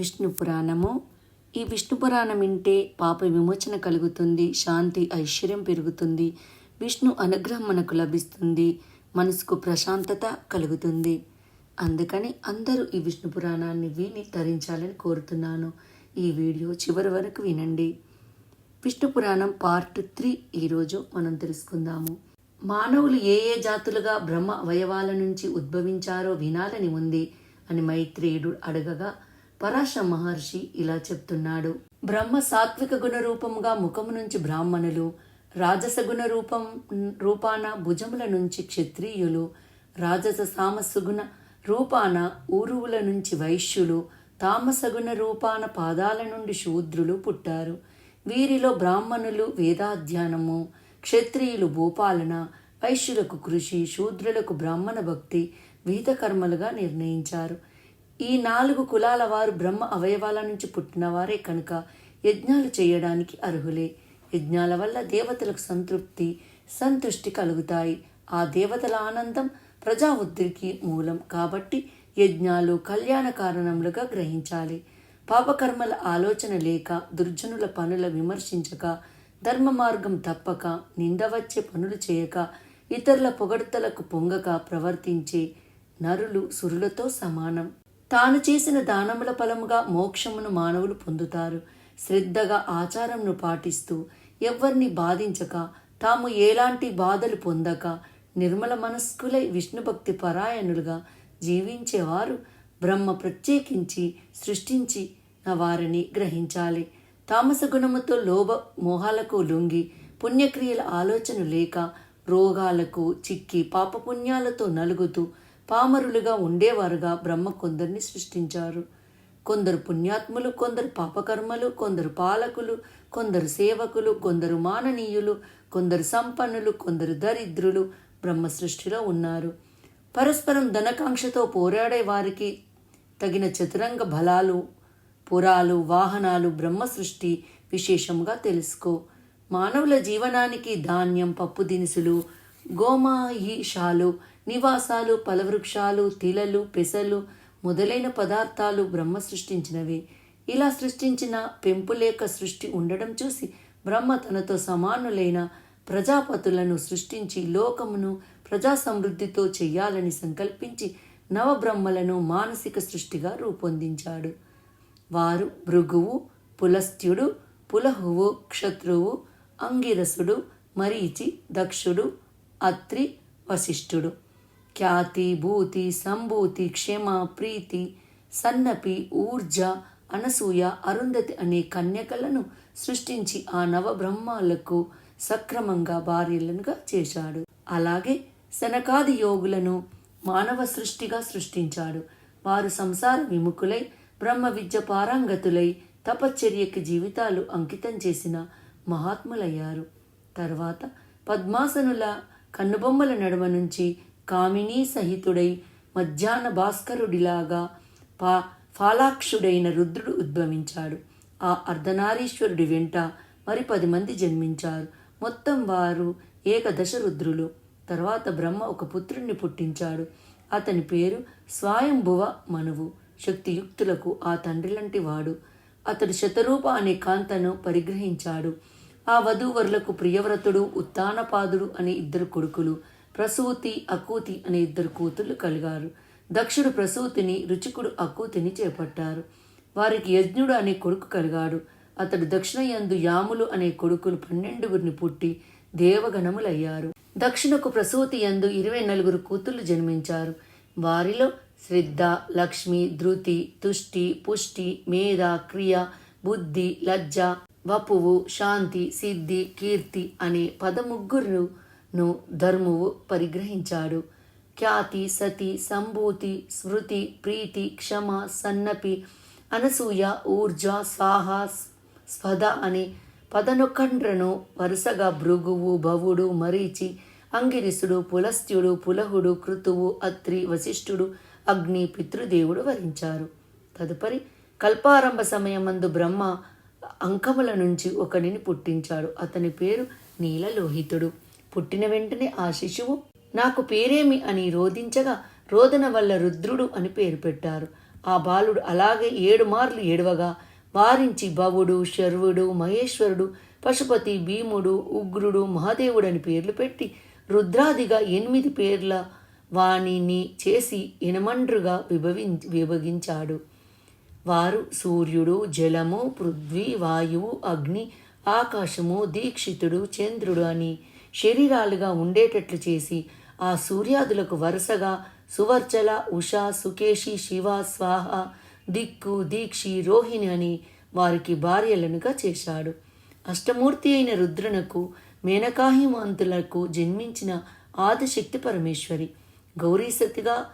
విష్ణు పురాణము. ఈ విష్ణు పురాణం వింటే పాప విమోచన కలుగుతుంది శాంతి ఐశ్వర్యం పెరుగుతుంది విష్ణు అనుగ్రహం మనకు లభిస్తుంది మనసుకు ప్రశాంతత కలుగుతుంది. అందుకని అందరూ ఈ విష్ణు పురాణాన్ని విని తరించాలని కోరుతున్నాను. ఈ వీడియో చివరి వరకు వినండి. విష్ణు పురాణం పార్ట్ త్రీ ఈరోజు మనం తెలుసుకుందాము. మానవులు ఏ ఏ జాతులుగా బ్రహ్మ అవయవాల నుంచి ఉద్భవించారో వినాలని ఉంది అని మైత్రేయుడు అడగగా పరాశ మహర్షి ఇలా చెప్తున్నాడు. బ్రహ్మ సాత్విక గుణ రూపంగా ముఖము నుంచి బ్రాహ్మణులు రాజసగుణ రూపం రూపాన భుజముల నుంచి క్షత్రియులు రాజస సామసుగుణ రూపాన ఊరువుల నుంచి వైశ్యులు తామసగుణ రూపాన పాదాల నుండి శూద్రులు పుట్టారు. వీరిలో బ్రాహ్మణులు వేదాధ్యానము క్షత్రియులు భూపాలన వైశ్యులకు కృషి శూద్రులకు బ్రాహ్మణ భక్తి విహిత కర్మలుగా నిర్ణయించారు. ఈ నాలుగు కులాల వారు బ్రహ్మ అవయవాల నుంచి పుట్టినవారే కనుక యజ్ఞాలు చేయడానికి అర్హులే. యజ్ఞాల వల్ల దేవతలకు సంతృప్తి సంతృష్టి కలుగుతాయి. ఆ దేవతల ఆనందం ప్రజా ఉద్రికి మూలం. కాబట్టి యజ్ఞాలు కళ్యాణ కారణములుగా గ్రహించాలి. పాపకర్మల ఆలోచన లేక దుర్జనుల పనుల విమర్శించక ధర్మ మార్గం తప్పక నింద వచ్చే పనులు చేయక ఇతరుల పొగడ్తలకు పొంగక ప్రవర్తించే నరులు సురులతో సమానం. తాను చేసిన దానముల ఫలముగా మోక్షమును మానవులు పొందుతారు. శ్రద్ధగా ఆచారంను పాటిస్తూ ఎవ్వరిని బాధించక తాము ఎలాంటి బాధలు పొందక నిర్మల మనస్కులై విష్ణుభక్తి పరాయణులుగా జీవించేవారు బ్రహ్మ ప్రత్యేకించి సృష్టించిన వారిని గ్రహించాలి. తామస గుణముతో లోభ మోహాలకు లొంగి పుణ్యక్రియల ఆలోచన లేక రోగాలకు చిక్కి పాపపుణ్యాలతో నలుగుతూ పామరులుగా ఉండేవారుగా బ్రహ్మ కొందరిని సృష్టించారు. కొందరు పుణ్యాత్ములు కొందరు పాపకర్మలు కొందరు పాలకులు కొందరు సేవకులు కొందరు మాననీయులు కొందరు సంపన్నులు కొందరు దరిద్రులు బ్రహ్మ సృష్టిలో ఉన్నారు. పరస్పరం ధనకాంక్షతో పోరాడే వారికి తగిన చతురంగ బలాలు పురాలు వాహనాలు బ్రహ్మ సృష్టి విశేషంగా తెలుసుకో. మానవుల జీవనానికి ధాన్యం పప్పు దినుసులు గోమాయిషాలు నివాసాలు ఫలవృక్షాలు తిలలు పెసలు మొదలైన పదార్థాలు బ్రహ్మ సృష్టించినవి. ఇలా సృష్టించిన పెంపులేక సృష్టి ఉండడం చూసి బ్రహ్మ తనతో సమానులైన ప్రజాపతులను సృష్టించి లోకమును ప్రజా సమృద్ధితో చెయ్యాలని సంకల్పించి నవబ్రహ్మలను మానసిక సృష్టిగా రూపొందించాడు. వారు భృగువు పులస్త్యుడు పులహువు క్షత్రువు అంగిరసుడు మరీచి దక్షుడు అత్రి వశిష్ఠుడు. ఖ్యాతి భూతి సంభూతి క్షేమ ప్రీతి సన్నపి ఊర్జ అనసూయ అరుంధతి అనే కన్యకలను సృష్టించి ఆ నవబ్రహ్మాలకు సక్రమంగా భార్యలనుగా చేశాడు. అలాగే శనకాది యోగులను మానవ సృష్టిగా సృష్టించాడు. వారు సంసార విముఖులై బ్రహ్మ విద్య పారంగతులై తపశ్చర్యకి జీవితాలు అంకితం చేసిన మహాత్ములయ్యారు. తర్వాత పద్మాసనుల కన్నుబొమ్మల నడుమ నుంచి కామినీ సహితుడై మధ్యాహ్న భాస్కరుడిలాగా పా ఫాలాక్షుడైన రుద్రుడు ఉద్భవించాడు. ఆ అర్ధనారీశ్వరుడి వెంట మరి పది మంది జన్మించారు. మొత్తం వారు ఏకదశ రుద్రులు. తర్వాత బ్రహ్మ ఒక పుత్రుణ్ణి పుట్టించాడు. అతని పేరు స్వాయంభువ మనువు. శక్తియుక్తులకు ఆ తండ్రి లాంటి వాడు. అతడు శతరూప అనే కాంతను పరిగ్రహించాడు. ఆ వధూవరులకు ప్రియవ్రతుడు ఉత్తానపాదుడు అనే ఇద్దరు కొడుకులు. ప్రసూతి అకూతి అనే ఇద్దరు కూతుళ్ళు కలిగారు. దక్షుడు ప్రసూతిని రుచికుడు అకూతిని చేపట్టారు. వారికి యజ్ఞుడు అనే కొడుకు కలిగాడు. అతడు దక్షిణ యందు యాములు అనే కొడుకులు పన్నెండుగురిని పుట్టి దేవగణములయ్యారు. దక్షిణకు ప్రసూతి యందు ఇరవై నలుగురు కూతుళ్ళు జన్మించారు. వారిలో శ్రద్ధ లక్ష్మి ధృతి తుష్టి పుష్టి మేధ క్రియ బుద్ధి లజ్జ వపువు శాంతి సిద్ధి కీర్తి అనే ను ధర్మువు పరిగ్రహించాడు. ఖ్యాతి సతి సంభూతి స్మృతి ప్రీతి క్షమ సన్నపి అనసూయ ఊర్జ సాహస్ స్పద అనే పదనుఖండ్రను వరుసగా భృగువు భవుడు మరీచి అంగిరిసుడు పులస్త్యుడు పులహుడు కృతువు అత్రి వశిష్ఠుడు అగ్ని పితృదేవుడు వరించారు. తదుపరి కల్పారంభ సమయమందు బ్రహ్మ అంకముల నుంచి ఒకడిని పుట్టించాడు. అతని పేరు నీలలోహితుడు. పుట్టిన వెంటనే ఆ శిశువు నాకు పేరేమి అని రోధించగా రోదన వల్ల రుద్రుడు అని పేరు పెట్టారు. ఆ బాలుడు అలాగే ఏడు మార్లు ఏడవగా వారించి భవుడు శర్వుడు మహేశ్వరుడు పశుపతి భీముడు ఉగ్రుడు మహాదేవుడు అని పేర్లు పెట్టి రుద్రాదిగా ఎనిమిది పేర్ల వాణిని చేసి ఎనమండ్రుగా విభవి విభగించాడు. వారు సూర్యుడు జలము పృథ్వీ వాయువు అగ్ని ఆకాశము దీక్షితుడు చంద్రుడు అని శరీరాలుగా ఉండేటట్లు చేసి ఆ సూర్యాదులకు వరుసగా సువర్చల ఉష సుకేషి శివ స్వాహ దిక్కు దీక్షి రోహిణి అని వారికి భార్యలనుగా చేశాడు. అష్టమూర్తి అయిన రుద్రునకు మేనకాహిమంతులకు జన్మించిన ఆదిశక్తి పరమేశ్వరి గౌరీసతిగా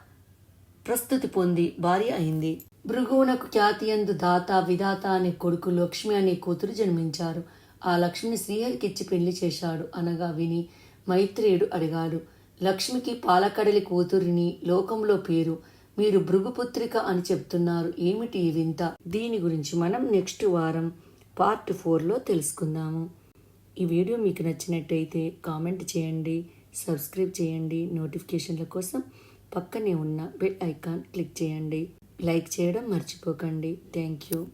ప్రస్తుతి పొంది భార్య అయింది. భృగువునకు ఖ్యాతియందు దాత విధాత అనే కొడుకు లక్ష్మి అనే కూతురు జన్మించారు. ఆ లక్ష్మిని శ్రీహరికిచ్చి పెళ్ళి చేశాడు అనగా విని మైత్రేయుడు అడిగాడు లక్ష్మికి పాలకడలి కూతురిని లోకంలో పేరు మీరు భృగుపుత్రిక అని చెప్తున్నారు ఏమిటి ఈ వింత? దీని గురించి మనం నెక్స్ట్ వారం పార్ట్ ఫోర్లో తెలుసుకుందాము. ఈ వీడియో మీకు నచ్చినట్టయితే కామెంట్ చేయండి సబ్స్క్రైబ్ చేయండి నోటిఫికేషన్ల కోసం పక్కనే ఉన్న బెల్ ఐకాన్ క్లిక్ చేయండి. లైక్ చేయడం మర్చిపోకండి. Thank you.